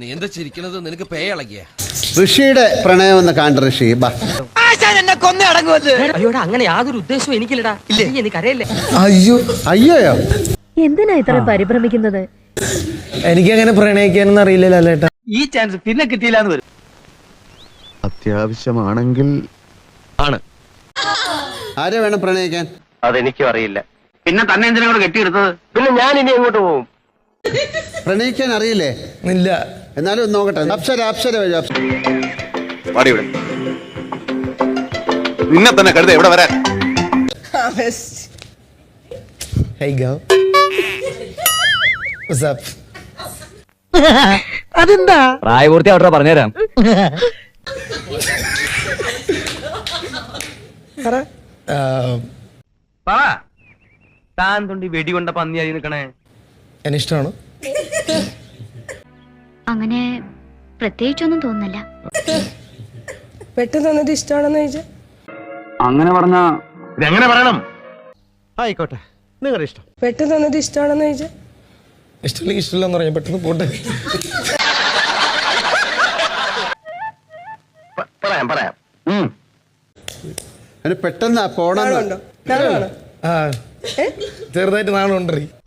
നീ എന്താ ചിരിക്കണത്? നിനക്ക് പേ ഇളകിയ. ഋഷിയുടെ പ്രണയം എന്ന് കാണ്ട ഋഷി ബാ. അയ്യോടാ അങ്ങനെ യാതൊരു ഉദ്ദേശവും എനിക്കില്ലടാ. ഇല്ലേ? എനിക്ക് അറിയില്ലേ അയ്യോ അയ്യോയോ? എന്തിനാ ഇത്ര പരിഭ്രമിക്കുന്നത്? എനിക്കങ്ങനെ പ്രണയിക്കാനൊന്നും അറിയില്ല ലാലേട്ട ഈ ചാൻസ് പിന്നെ കിട്ടിയില്ല എന്ന് വരും. അത്യാവശ്യമാണെങ്കിൽ ആണ്. ആരെ വേണം പ്രണയിക്കാൻ? അതെനിക്കും അറിയില്ല. പിന്നെ തന്നെ എന്തിനാ കൂടെ കെട്ടിയെടുത്തത്? പിന്നെ ഞാൻ ഇനി എങ്ങോട്ട് പോകും പ്രണയിക്കാൻ അറിയില്ലേ? ഇല്ല. എന്നാലും ഒന്ന് നോക്കട്ടെ. അപ്സര അപ്സര വഴി നിന്നെ തന്നെ കരുത എവിടെ വരാൻ. അതെന്താ? പ്രായപൂർത്തി അവിടെ പറഞ്ഞുതരാം. താൻ തൊണ്ടി വെടികൊണ്ട പന്നിയായി നിൽക്കണേ? എന്നെ ഇഷ്ടമാണ് അങ്ങനെ പ്രത്യേകിച്ചൊന്നും തോന്നുന്നില്ല. പെട്ടെന്ന് തന്നത് ഇഷ്ടമാണെന്ന് ചോദിച്ചാൽ അങ്ങനെ പറഞ്ഞ ഇതെങ്ങനെ പറയണം? ആയിക്കോട്ടെ നിങ്ങളുടെ ഇഷ്ടം. പെട്ടെന്ന് തന്നത് ഇഷ്ടമാണെന്ന് ചോദിച്ചാൽ ഇഷ്ടമില്ലെങ്കിൽ ഇഷ്ടമില്ലെന്ന് പറയാം. പെട്ടെന്ന് പോട്ടെ. പറയാം പറയാം. അതിന് പെട്ടെന്ന് പോണെന്ന്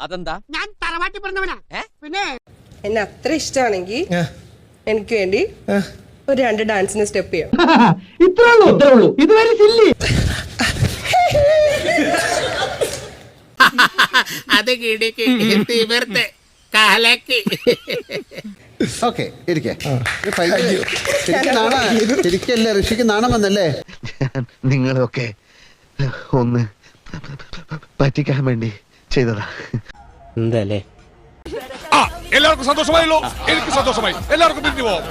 അതെന്താ? ഞാൻ ചെറുതായിട്ട് പറഞ്ഞവനാ പിന്നെ? എന്നെ അത്ര ഇഷ്ടമാണെങ്കിൽ എനിക്ക് വേണ്ടി ഒരു രണ്ട് ഡാൻസിന് സ്റ്റെപ്പ് ചെയ്യാം. ഓക്കെ ഇരിക്കേ. ഇത് ഭയങ്കര- ശരിക്കും നാണ ശരിക്കല്ലേ ഋഷിക്ക് നാണം വന്നല്ലേ? നിങ്ങളൊക്കെ ഒന്ന് പറ്റിക്കാൻ വേണ്ടി ചെയ്തതാ. എന്തല്ലേ എല്ലാവർക്കും സന്തോഷമായല്ലോ. എനിക്ക് സന്തോഷമായി. എല്ലാവർക്കും പിരിഞ്ഞു പോവാം.